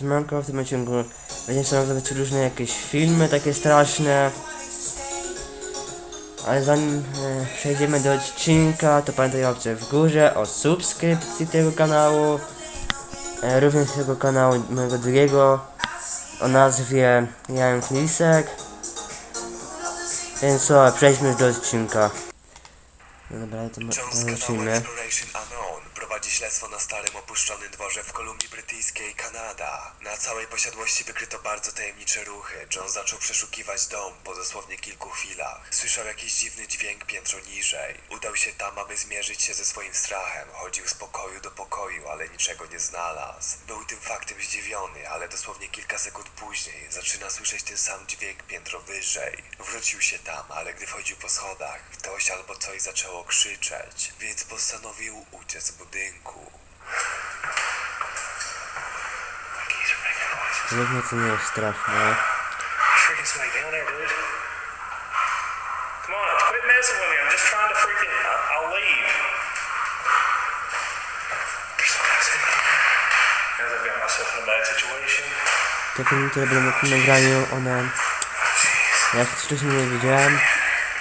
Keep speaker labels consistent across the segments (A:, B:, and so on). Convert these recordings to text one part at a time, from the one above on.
A: Siemanko, w tym odcinku będziemy sobie oglądać różne jakieś filmy takie straszne. Ale zanim e, przejdziemy do odcinka, to pamiętaj o łapce w górze, o subskrypcji tego kanału. E, również tego kanału mojego drugiego o nazwie Jan Lisek. Więc co, przejdźmy już do odcinka. No dobra, to, to zacznijmy.
B: Prowadzi śledztwo na starym opuszczonym dworze w Kolumbii Brytyjskiej, Kanada. Na całej posiadłości wykryto bardzo tajemnicze ruchy. John zaczął przeszukiwać dom po dosłownie kilku chwilach. Słyszał jakiś dziwny dźwięk piętro niżej. Udał się tam, aby zmierzyć się ze swoim strachem. Chodził z pokoju do pokoju, ale niczego nie znalazł. Był tym faktem zdziwiony, ale dosłownie kilka sekund później zaczyna słyszeć ten sam dźwięk piętro wyżej. Wrócił się tam, ale gdy wchodził po schodach, ktoś albo coś zaczęło krzyczeć, więc postanowił uciec z budynku.
A: Pewnie to nie jest straszne.
C: Trying to
A: filmy, które będą na tym nagraniu, one... Ja ich wcześniej nie widziałem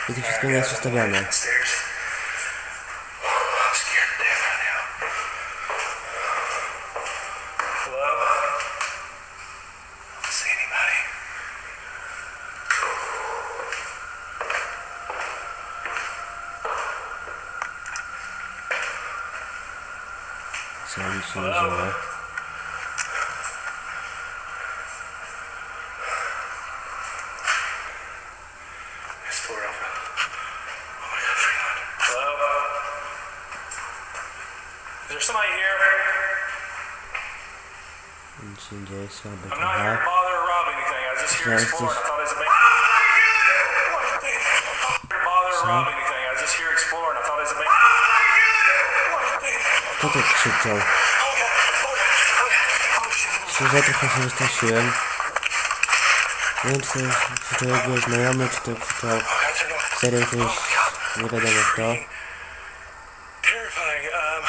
A: i to wszystko nie jest ustawione. Nic się nie dzieje,
C: I'm not here to bother or rob anything. I was just here
A: Yeah, it's
C: exploring.
A: just-
C: I thought it was a big. to bother or rob anything. I was just here exploring. I thought it was a big.
A: Kto to krzyczał? Szczerze trochę się wystraszyłem. Nie wiem czy to krzyczał jego znajomy, czy to krzyczał serio ktoś, nie wiadomo kto.
C: Terrifying. Um,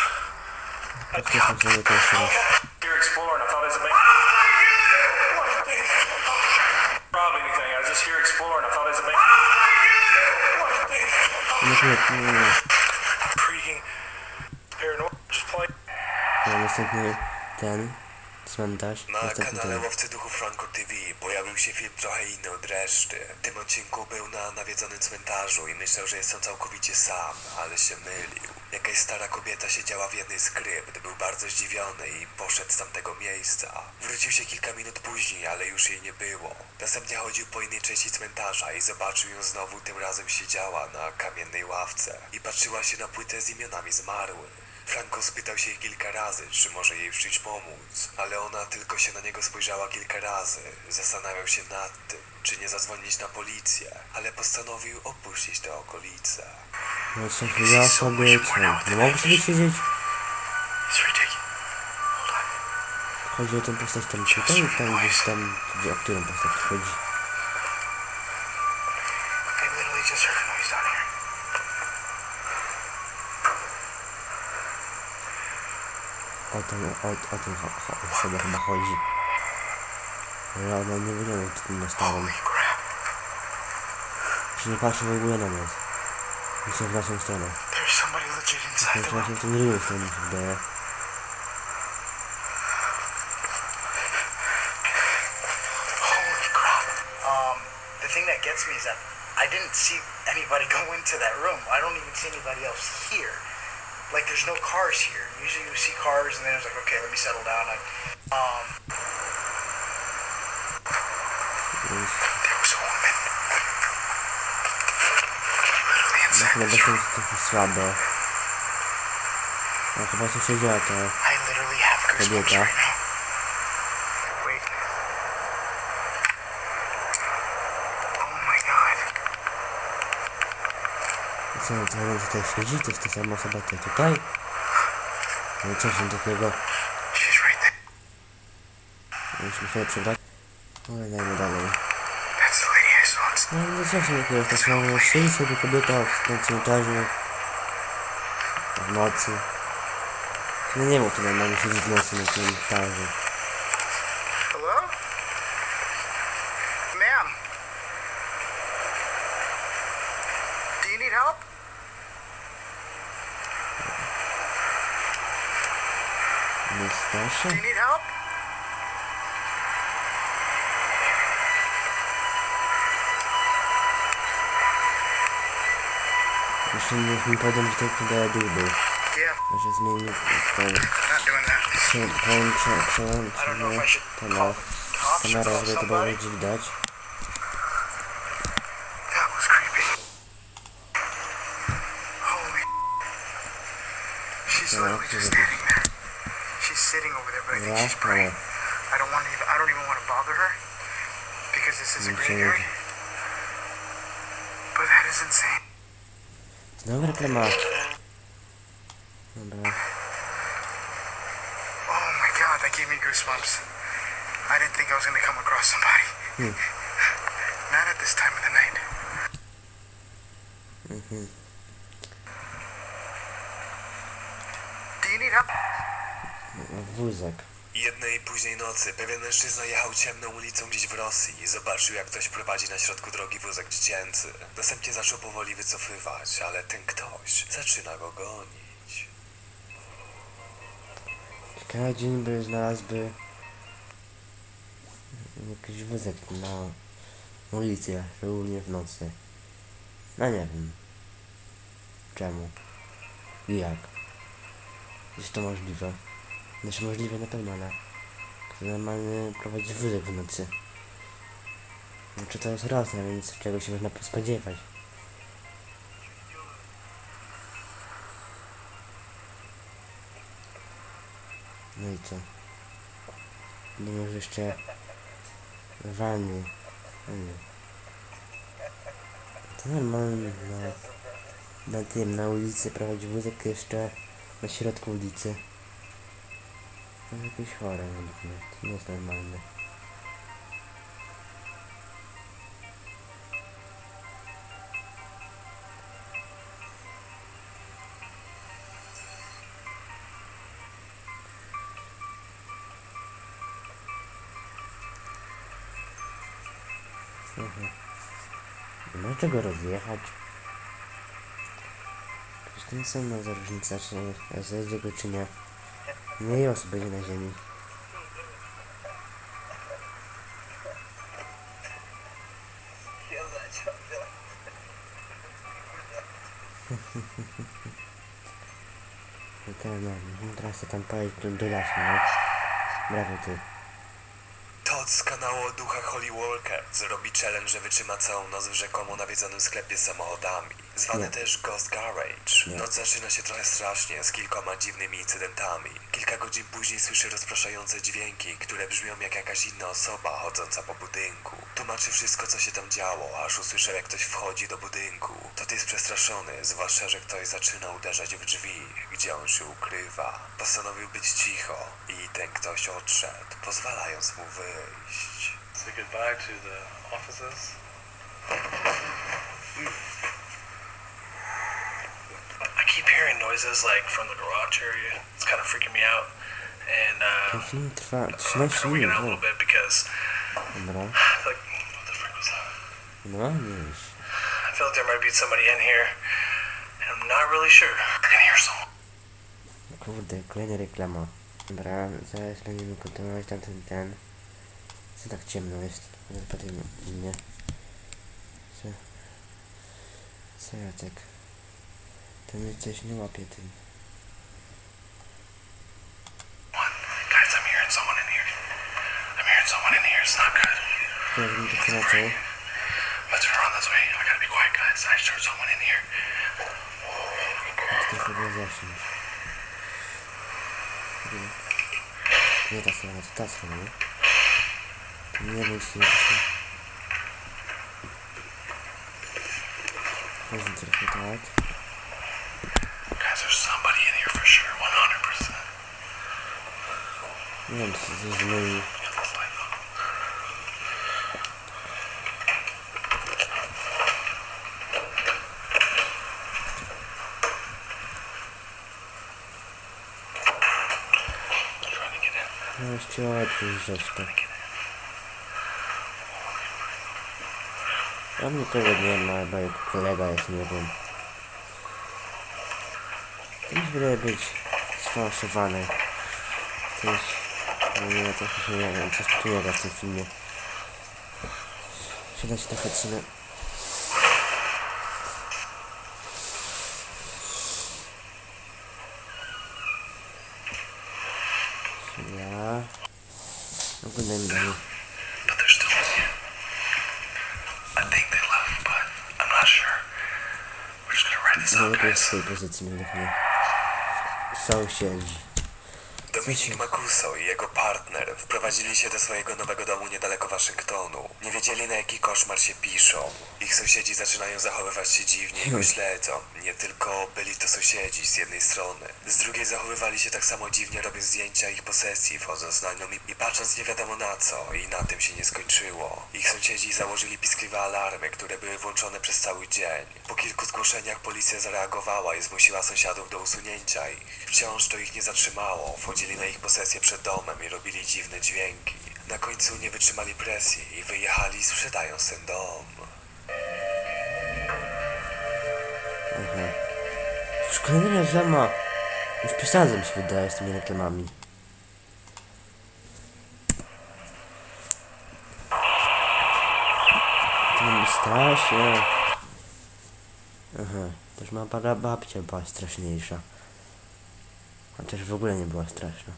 A: Powtórzę sobie to jeszcze raz. No, następny ten cmentarz.
B: Na
A: Następny
B: kanale
A: ten.
B: Łowcy Duchów Franco TV pojawił się film trochę inny od reszty. W tym odcinku był na nawiedzonym cmentarzu i myślał, że jest on całkowicie sam, ale się mylił. Jakaś stara kobieta siedziała w jednej z krypt, był bardzo zdziwiony i poszedł z tamtego miejsca. Wrócił się kilka minut później, ale już jej nie było. Następnie chodził po innej części cmentarza i zobaczył ją znowu, tym razem siedziała na kamiennej ławce i patrzyła się na płytę z imionami zmarłych. Franco spytał się jej kilka razy, czy może jej czymś pomóc, ale ona tylko się na niego spojrzała kilka razy. Zastanawiał się nad tym, czy nie zadzwonić na policję, ale postanowił opuścić te okolice.
A: No co chwila sobie, co? Nie mogę sobie siedzieć? Chodzi o tę postać tam tutaj, tam gdzieś tam, gdzie- o którą postać chodzi. O tą, o, o cho- osobę chyba chodzi. Ale ona nie wygląda tutaj na starą. Się nie patrzy w ogóle na nas. Myślę w naszą stronę.
C: There's somebody legit inside
A: Więc
C: the room.
A: właśnie w tym drugą stronę się wydaje.
C: Holy crap. Um, the thing that gets me is that I didn't see anybody go into that room. I don't even see anybody else here. Like, there's no cars here. Usually you see cars and then it's like, okay, let me settle down. Um, there was a woman.
A: Bez
C: room.
A: sensu trochę słabe. No chyba
C: I literally have goosebumps
A: Kobieta.
C: Oh.
A: Co, to ona tutaj siedzi? To jest ta sama osoba, co tutaj? No co się takiego?
C: There.
A: Musimy się przebrać. No i dajmy dalej.
C: с вами не совсем интересно,
A: с вами все еще куда-то в континентальную в нации. Я не был туда, наверное, сидеть носы на континентальную. Hello? Ma'am? Do you need help? Настоящая?
C: Do you need help?
A: Niech mi powiedzą, że to chyba dół był.
C: Yeah,
A: Że zmienił ten
C: not doing that.
A: prze, połącze,
C: I don't know if
A: przełączenie
C: I should
A: kanał.
C: call the cops or
A: Kamera, żeby to było bardziej widać.
C: That was creepy. Holy. She's literally just standing there. She's sitting over there, but I think she's praying. I don't want to even. I don't even want to bother her because this is a
A: Mm,
C: graveyard. But that is insane.
A: Znowu reklama. Dobra.
C: Oh my god, that gave me goosebumps. I didn't think I was gonna come across somebody.
A: Hmm.
C: Not at this time of the night.
A: Mhm.
C: Do you need help?
A: Wózek.
B: Jednej późnej nocy pewien mężczyzna jechał ciemną ulicą gdzieś w Rosji i zobaczył, jak ktoś prowadzi na środku drogi wózek dziecięcy. Następnie zaczął powoli wycofywać, ale ten ktoś zaczyna go gonić.
A: Ciekawe, gdzie niby znalazłby jakiś wózek na ulicy, szczególnie w nocy. No nie wiem. Czemu? I jak? Jest to możliwe? Znaczy możliwe na pewno, ale kto normalnie prowadzi wózek w nocy? Znaczy to jest Rosja, więc czego się można spodziewać? No i co? Nie może jeszcze walny. To normalnie na, na tym, na ulicy prowadzi wózek jeszcze na środku ulicy. Jest według mnie. To nie jest normalne. Mhm. Ma czego rozjechać. Przecież są za różnica, czy zjedzie go, czy nie. Mniej osób będzie na ziemi. Okej, no, teraz się tam pojeść do, do lasu, no. Brawo ty.
B: Z kanału o duchach Holly Walker zrobi challenge, że wytrzyma całą noc w rzekomo nawiedzonym sklepie z samochodami. Zwany
A: Nie.
B: też Ghost Garage.
A: Nie.
B: Noc zaczyna się trochę strasznie, z kilkoma dziwnymi incydentami. Kilka godzin później słyszy rozpraszające dźwięki, które brzmią jak jakaś inna osoba chodząca po budynku. Tłumaczy wszystko, co się tam działo, aż usłyszał, jak ktoś wchodzi do budynku. Todd jest przestraszony, zwłaszcza, że ktoś zaczyna uderzać w drzwi, gdzie on się ukrywa. Postanowił być cicho i ten ktoś odszedł, pozwalając mu wyjść.
D: Say goodbye to the offices. I keep hearing noises like from the garage area. It's kind of freaking me out. And
A: Ten
D: uh,
A: film trwa
D: I'm
A: 13
D: kind of wigging
A: minut.
D: out a little bit because. I feel like what the frick was that? I feel like there might be somebody in here, and I'm not really sure. I can hear someone.
A: Kurde, kolejna reklama. Dobra, zaraz będziemy kontynuować tamten ten. Co tak ciemno jest? Po tym nie. Co? Co Jacek? To mnie coś nie łapie tym.
D: It's not good.
A: To to inaczej.
D: Let's around this way. I gotta be quiet, guys. I heard someone in here.
A: Zaśnić. Nie. Nie ta strona, to ta strona, nie? Nie bój się, się. Chodźmy trochę tak.
D: Guys, there's somebody in here for sure. 100%.
A: Nie wiem, czy to jest z mojej...
D: Get this light on. Trying to get in.
A: No, chciała jakąś rzecz tak. A mnie tego nie ma, bo jak kolega jest, nie wiem. To wydaje być sfałszowane. Coś... Nie wiem, coś się nie wiem, coś tu w tym filmie. Siada się trochę trzymę. Ja... Oglądajmy dalej.
D: But they're still in here. I think they left, but I'm not sure. We're just gonna write this
A: No
D: up,
A: to jest
D: guys.
A: w tej pozycji najlepiej. Sąsiedzi.
B: Dominik Makuso i jego partner wprowadzili się do swojego nowego domu niedaleko Waszyngtonu. Nie wiedzieli na jaki koszmar się piszą. Ich sąsiedzi zaczynają zachowywać się dziwnie i go śledzą. Nie tylko byli to sąsiedzi z jednej strony. Z drugiej zachowywali się tak samo dziwnie, robiąc zdjęcia ich posesji, wchodząc na nią i, i patrząc nie wiadomo na co. I na tym się nie skończyło. Ich sąsiedzi założyli piskliwe alarmy, które były włączone przez cały dzień. Po kilku zgłoszeniach policja zareagowała i zmusiła sąsiadów do usunięcia ich. Wciąż to ich nie zatrzymało. Wchodzili na ich posesję przed domem i robili dziwne dźwięki. Na końcu nie wytrzymali presji i wyjechali sprzedając ten dom.
A: Aha. Już kolejna. Już przesadzam się wydaje z tymi reklamami. To mi strasznie. Aha. Też ma babcia była straszniejsza. Chociaż w ogóle nie była straszna.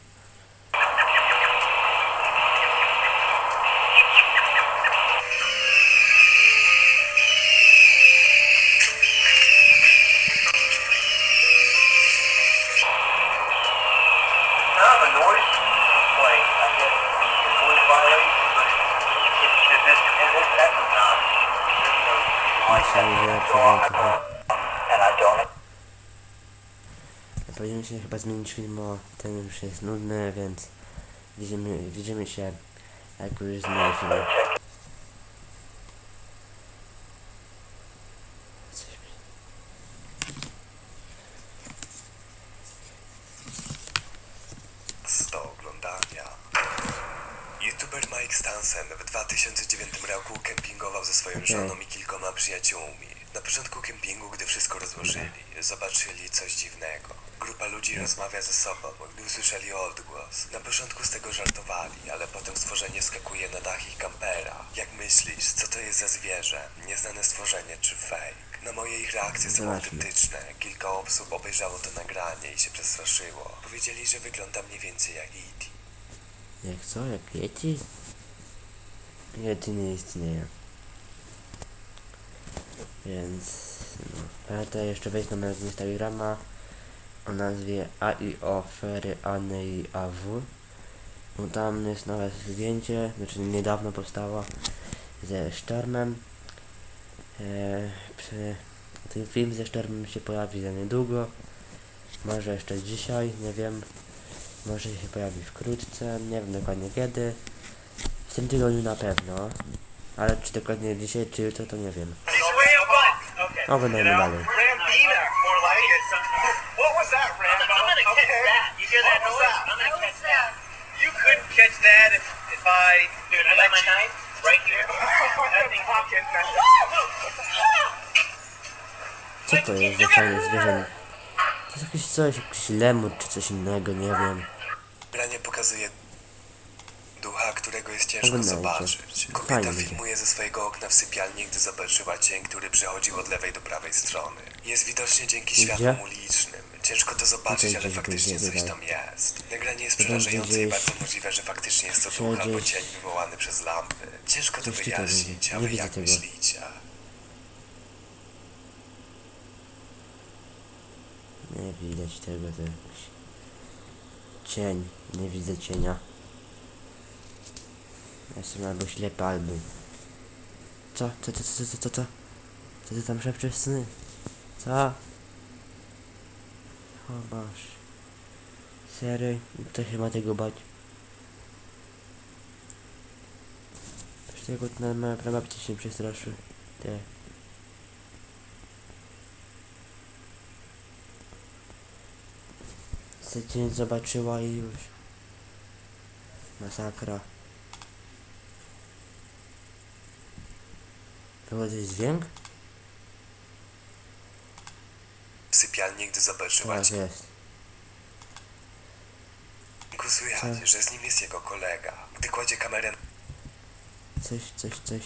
A: Chyba zmienić film, ten już jest nudny, więc widzimy, widzimy się jak już zmieni film. Coś mi-
B: do oglądania. YouTuber Mike Stansen w 2009 roku kempingował ze swoją
A: Okej.
B: żoną i kilkoma przyjaciółmi. Na początku kempingu, gdy wszystko rozłożyli, zobaczyli coś dziwnego. Grupa ludzi rozmawia ze sobą, gdy usłyszeli odgłos. Na początku z tego żartowali, ale potem stworzenie skakuje na dach ich kampera. Jak myślisz, co to jest za zwierzę? Nieznane stworzenie czy fake? Na moje ich reakcje są
A: Zobaczmy.
B: autentyczne. Kilka osób obejrzało to nagranie i się przestraszyło. Powiedzieli, że wygląda mniej więcej jak E.T.
A: Jak co? Jak Yeti? Yeti nie istnieje. Więc... No. Pamiętaj jeszcze wejść na mojego Instagrama o nazwie AIO Fery Anei AW. Bo tam jest nowe zdjęcie, znaczy niedawno powstało ze Sztormem. E, przy, ten film ze Sztormem się pojawi za niedługo. Może jeszcze dzisiaj, nie wiem. Może się pojawi wkrótce, nie wiem dokładnie kiedy. W tym tygodniu na pewno. Ale czy dokładnie dzisiaj, czy jutro, to nie wiem. Oglądajmy dalej.
C: Rambina, more like it. What was that, Rambo?
E: I'm gonna catch
C: okay.
E: that. You hear that
C: What was
E: noise?
C: that?
E: I'm gonna catch that.
C: You couldn't catch that if, if I.
E: Dude, I got my knife right here.
C: That thing pocket.
A: Co to jest za fajne zwierzę? To jest jakieś coś, jakiś lemur czy coś innego, nie wiem.
B: Nagranie pokazuje ducha, którego jest ciężko
A: Oglądajcie.
B: zobaczyć.
A: Fajnie
B: Kobieta
A: będzie.
B: filmuje ze swojego okna w sypialni, gdy zobaczyła cień, który przechodził od lewej do prawej strony. Jest widocznie dzięki
A: Gdzie?
B: światłom ulicznym. Ciężko to zobaczyć,
A: Tutaj
B: ale
A: gdzieś
B: faktycznie
A: będzie,
B: coś tam jest. Nagranie jest
A: Tutaj
B: przerażające i
A: gdzieś-
B: bardzo możliwe, że faktycznie jest to duch
A: Gdzieś-
B: albo cień wywołany przez lampy. Ciężko to
A: Coś tutaj
B: wyjaśnić,
A: będzie.
B: a
A: Nie
B: wy
A: widzę
B: jak
A: tego.
B: myślicie?
A: Nie widać tego, jakiś cień. Nie widzę cienia. Jestem albo ślepy, albo... Co? Co, co, co, co, co, co? Co ty tam szepczesz sny? Co? O masz. Sery? Kto się ma tego bać? Przecież tego na moja prababcia się przestraszy. Te. Cię zobaczyła i już. Masakra. Coś dźwięk?
B: W sypialni, gdy zobaczyła
A: Tak
B: cień,
A: jest.
B: że z nim jest jego kolega. Gdy kładzie kamerę
A: Coś, coś, coś.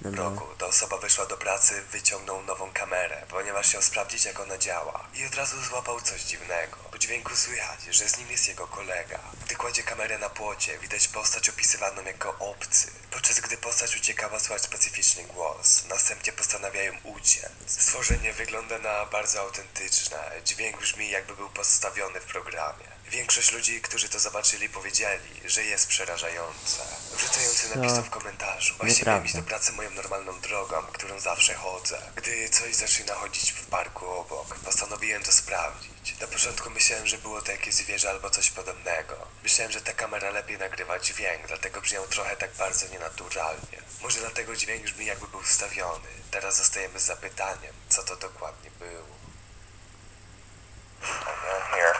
A: Dobra.
B: rogu, ta osoba wyszła do pracy, wyciągnął nową kamerę, ponieważ chciał sprawdzić jak ona działa. I od razu złapał coś dziwnego. Po dźwięku słychać, że z nim jest jego kolega. Gdy kładzie kamerę na płocie, widać postać opisywaną jako obcy. Podczas gdy postać uciekała, słychać specyficzny głos. Następnie postanawiają uciec. Stworzenie wygląda na bardzo autentyczne. Dźwięk brzmi jakby był postawiony w programie. Większość ludzi, którzy to zobaczyli, powiedzieli, że jest przerażające. Wrzucający
A: Co?
B: napisał w komentarzu. Właśnie miałem iść do pracy moją normalną drogą, którą zawsze chodzę. Gdy coś zaczyna chodzić w parku obok, postanowiłem to sprawdzić. Na początku myślałem, że było to jakieś zwierzę albo coś podobnego. Myślałem, że ta kamera lepiej nagrywa dźwięk, dlatego brzmiał trochę tak bardzo nienaturalnie. Może dlatego dźwięk brzmi jakby był wstawiony. Teraz zostajemy z zapytaniem, co to dokładnie było.
D: And then here.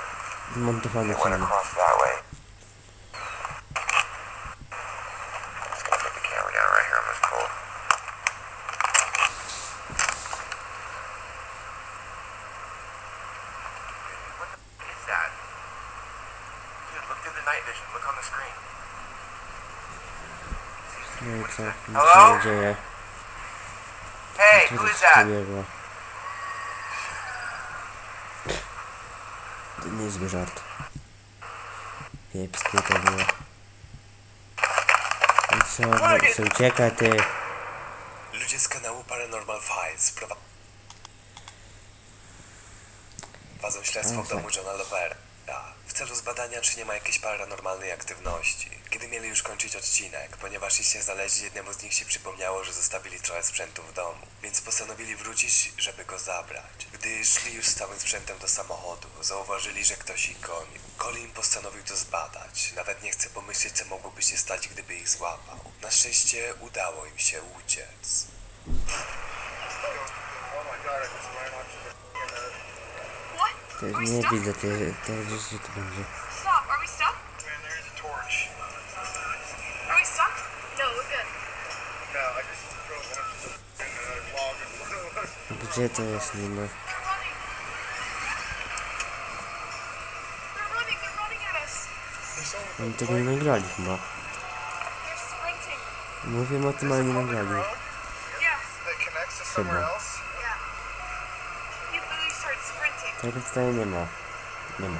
A: Zmontowany
D: It went
A: film.
D: across that way. Just gonna put the camera down right here on this pole. What the f- is that? Dude, look through the night vision. Look on the screen.
A: No i co? Nic się nie dzieje.
D: Hey,
A: Co
D: who
A: to
D: is that?
A: To niezły żart. Kiepskie to było. I co? No, co ucieka ty?
B: Ludzie z kanału Paranormal Files prowa- prowadzą śledztwo w domu Johna Lovera celu zbadania, czy nie ma jakiejś paranormalnej aktywności. Kiedy mieli już kończyć odcinek, ponieważ ich nie znaleźli, jednemu z nich się przypomniało, że zostawili trochę sprzętu w domu, więc postanowili wrócić, żeby go zabrać. Gdy szli już z całym sprzętem do samochodu, zauważyli, że ktoś ich gonił. Colin postanowił to zbadać. Nawet nie chce pomyśleć, co mogłoby się stać, gdyby ich złapał. Na szczęście udało im się uciec.
A: To
F: Are we
A: nie widzę ty, teraz że to będzie.
F: Stop. Are we stuck?
C: Man, there is a torch.
F: Are we stuck? No, we're good.
C: No, I just drove one to the log in front of us.
A: Gdzie to jest niby?
F: They're running. They're running. They're running at us.
C: There's someone
A: Oni tego nie nagrali chyba. Mówimy o tym, ale nie nagrali.
F: Yeah.
C: that connects to somewhere
A: Chyba. Tutaj nie ma. Nie ma.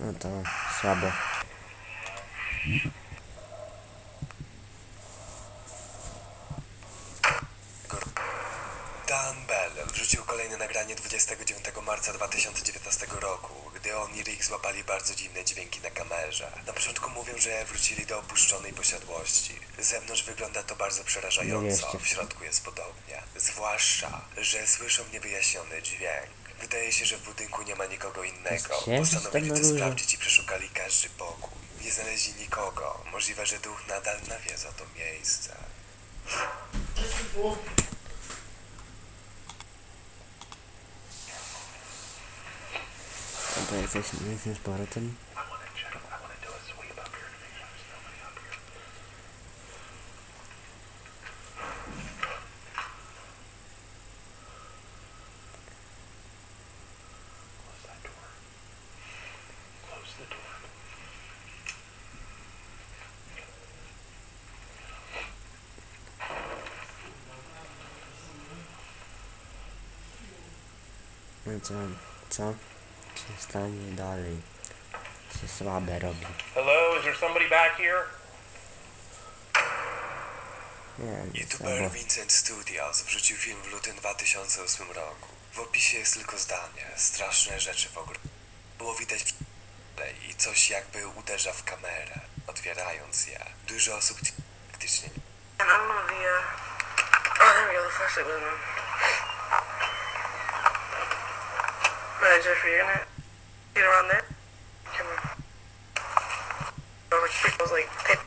A: No to słabo.
B: Gdy on i Rick złapali bardzo dziwne dźwięki na kamerze. Na początku mówią, że wrócili do opuszczonej posiadłości. Z zewnątrz wygląda to bardzo przerażająco, w środku jest podobnie. Zwłaszcza, że słyszą niewyjaśniony dźwięk. Wydaje się, że w budynku nie ma nikogo innego.
A: tam
B: Postanowili to sprawdzić i przeszukali każdy pokój. Nie znaleźli nikogo. Możliwe, że duch nadal nawiedza to miejsce.
A: No to jesteśmy, jesteśmy z powrotem. No co, co? Co się stanie dalej? Się słabe robi.
E: Hello, is there somebody back here?
A: Nie, nie
B: YouTuber. Vincent Studios wrzucił film w lutym 2008 roku. W opisie jest tylko zdanie. Straszne rzeczy w ogóle. Było widać i coś jakby uderza w kamerę, otwierając je. Dużo osób faktycznie
G: And I'm gonna be, uh, oh, there we go, the flashlight was on. Alright, Jeffrey, you're gonna get around there. I was like, hey.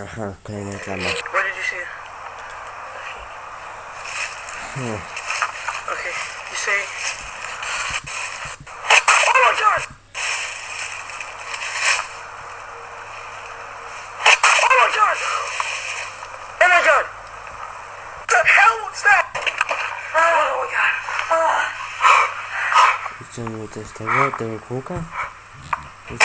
A: Uh huh, that camera.
G: Where did you see it?
A: Hmm.
G: Okay, you say.
A: Chcemy coś tego, tego kółka? I co?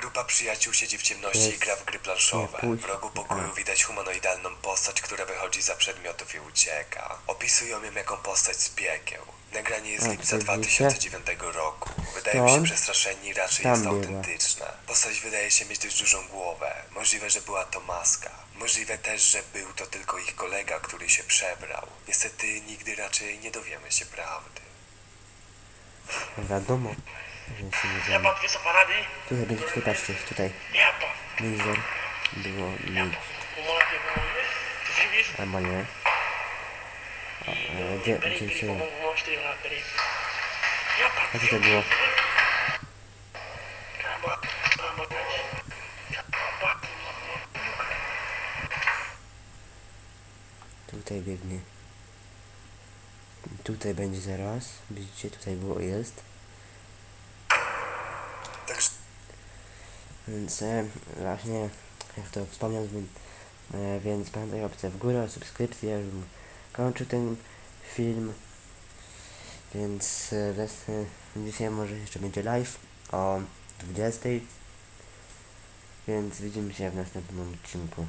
B: Grupa przyjaciół siedzi w ciemności i
A: Jest-
B: gra w gry planszowe.
A: nie, pójdź.
B: W rogu pokoju
A: A.
B: widać humanoidalną postać, która wychodzi za przedmiotów i ucieka. Opisują ją jako postać z piekieł. Nagranie jest z
A: A,
B: lipca
A: tutaj widzicie?
B: 2009 roku. Wydają się
A: Stąd
B: przestraszeni, raczej
A: tam
B: jest autentyczna. Postać wydaje się mieć dość dużą głowę. Możliwe, że była to maska. Możliwe też, że był to tylko ich kolega, który się przebrał. Niestety nigdy raczej nie dowiemy się prawdy.
A: Wiadomo, że się nie
E: aparady?
A: Tutaj będzie, tutaj patrzcie, tutaj.
E: Ja pan.
A: Mizer. Było mi, albo nie. A, e, gdzie, gdzie się... A było?
E: Kaba, kaba, kaba.
A: Tutaj biegnie. Tutaj będzie zaraz. Widzicie, tutaj było, jest. Więc e, właśnie, jak to wspomniałem, e, więc pamiętaj łapce w górę, subskrypcję, żebym kończył ten film. Więc e, e, dzisiaj może jeszcze będzie live o 20. Więc widzimy się w następnym odcinku.